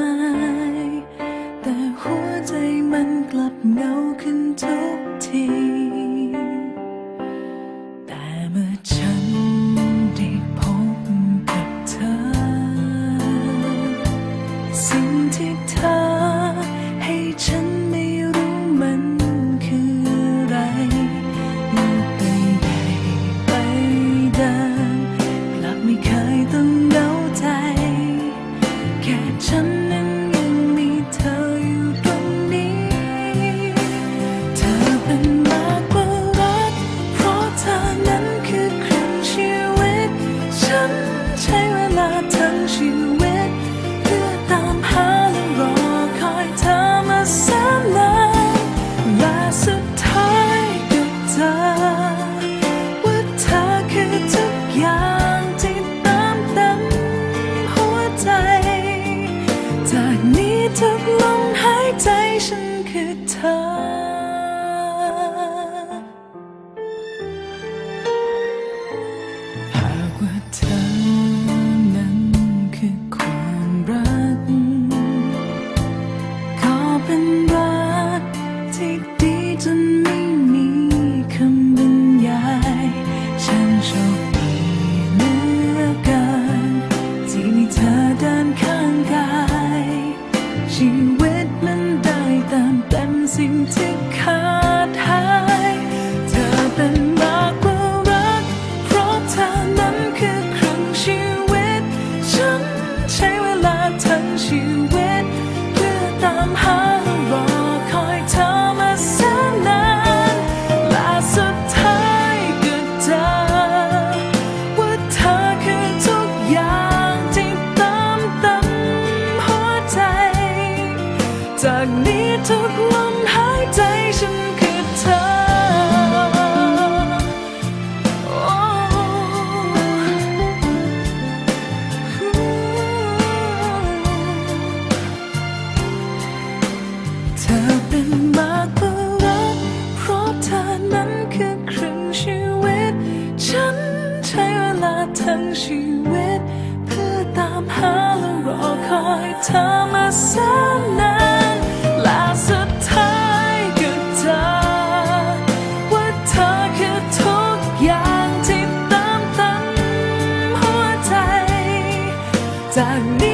มาย แต่หัวใจมันกลับเงาขึ้นทุกที แต่เมื่อฉันได้พบกับเธอ สิ่งที่เธอ จนไม่มีคำบรรยายฉันโชคดีเหลือกินที่มีเธอเดินข้างกาย ตามหาและรอคอยเธอมาแสนนานลาสุดท้ายก็เจอว่าเธอคือทุกอย่างที่ตามตั้งหัวใจ จากนี้